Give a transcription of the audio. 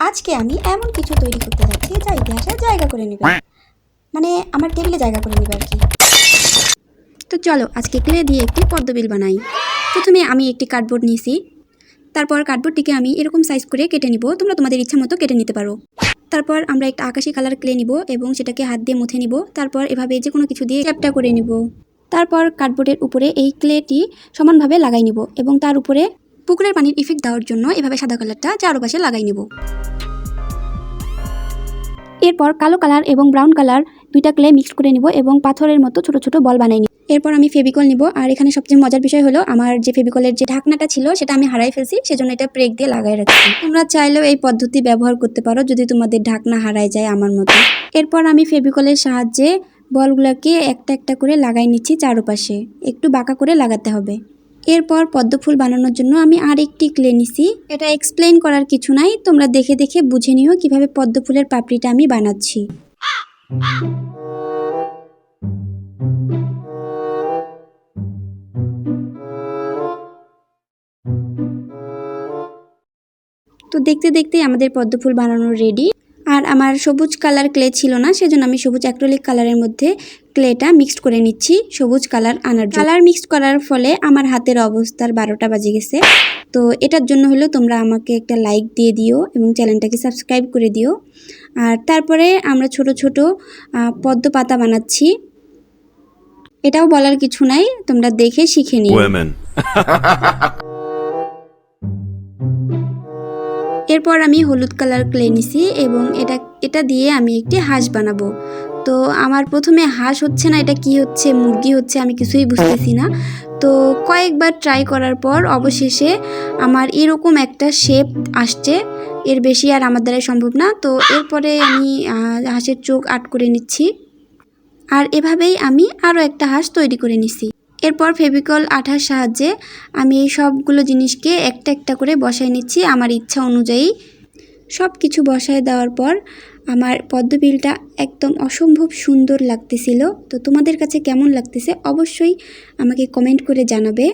আজকে আমি এমন কিছু তৈরি করতে যাচ্ছি যা ইতিহাসে জায়গা করে নেবে। মানে আমার টেবিলে জায়গা করে নেবে আর কি। তো চলো, আজকে ক্লে দিয়ে একটি পদ্মবিল বানাই। প্রথমে আমি একটি কার্ডবোর্ড নিয়েছি। তারপর কার্ডবোর্ডটিকে আমি এরকম সাইজ করে কেটে নিব, তোমরা তোমাদের ইচ্ছা মতো কেটে নিতে পারো। তারপর আমরা একটা আকাশি কালার ক্লে নিব এবং সেটাকে হাত দিয়ে মুথে নিব। তারপর এভাবে যে কোনো কিছু দিয়ে চ্যাপটা করে নিব। তারপর কার্ডবোর্ডের উপরে এই ক্লেটি সমানভাবে লাগাই নিব এবং তার উপরে পুকুরের পানির ইফেক্ট দেওয়ার জন্য এভাবে সাদা কালারটা চারপাশে লাগাই নিব। এরপর কালো কালার এবং ব্রাউন কালার দুইটা ক্লে মিক্স করে নিব এবং পাথরের মতো ছোট ছোট বল বানাই নিব। এরপর আমি ফেভিকল নিব আর এখানে সবচেয়ে মজার বিষয় হলো আমার যে ফেভিকলের যে ঢাকনাটা ছিল সেটা আমি হারাই ফেলছি, সেজন্য এটা প্রেক দিয়ে লাগাই রাখছি। তোমরা চাইলেও এই পদ্ধতি ব্যবহার করতে পারো যদি তোমাদের ঢাকনা হারায় যায় আমার মতো। এরপর আমি ফেভিকলের সাহায্যে বলগুলোকে একটা একটা করে লাগাই নিচ্ছি চারপাশে। একটু বাঁকা করে লাগাতে হবে। এরপর পদ্মফুল বানানোর জন্য আমি আর একটি ক্লে নিছি। এটা এক্সপ্লেন করার কিছু নাই, তোমরা দেখে দেখে বুঝে নিও কীভাবে পদ্মফুলের পাপড়িটা আমি বানাচ্ছি। তো দেখতে দেখতে আমাদের পদ্মফুল বানানো রেডি আর আমার সবুজ কালার ক্লে ছিল না, সেজন্য আমি সবুজ অ্যাক্রোলিক কালারের মধ্যে ক্লেটা মিক্সড করে নিচ্ছি সবুজ কালার আনার কালার মিক্সড করার ফলে আমার হাতের অবস্থার বারোটা বাজে গেছে। তো এটার জন্য হলো তোমরা আমাকে একটা লাইক দিয়ে দিও এবং চ্যানেলটাকে সাবস্ক্রাইব করে দিও। আর তারপরে আমরা ছোট ছোট পদ্ম পাতা বানাচ্ছি। এটাও বলার কিছু নাই, তোমরা দেখে শিখে নিও। এরপর আমি হলুদ কালার ক্লে নিছি এবং এটা এটা দিয়ে আমি একটি হাঁস বানাবো। তো আমার প্রথমে হাঁস হচ্ছে না, এটা কি হচ্ছে, মুরগি হচ্ছে আমি কিছুই বুঝতেছি না। তো কয়েকবার ট্রাই করার পর অবশেষে আমার এরকম একটা শেপ আসছে, এর বেশি আর আমার দ্বারাই সম্ভব না। তো এরপরে আমি হাঁসের চোখ আট করে নিচ্ছি। আর এভাবেই আমি আরও একটা হাঁস তৈরি করে নিছি। এরপর ফেভিকল আঠার সাহায্যে আমি এই সবগুলো জিনিসকে একটা একটা করে বসায় নিচ্ছি আমার ইচ্ছা অনুযায়ী। সব কিছু বসায় দেওয়ার পর আমার পদ্মবিলটা একদম অসম্ভব সুন্দর লাগতেছিল। তো তোমাদের কাছে কেমন লাগতেছে অবশ্যই আমাকে কমেন্ট করে জানাবে।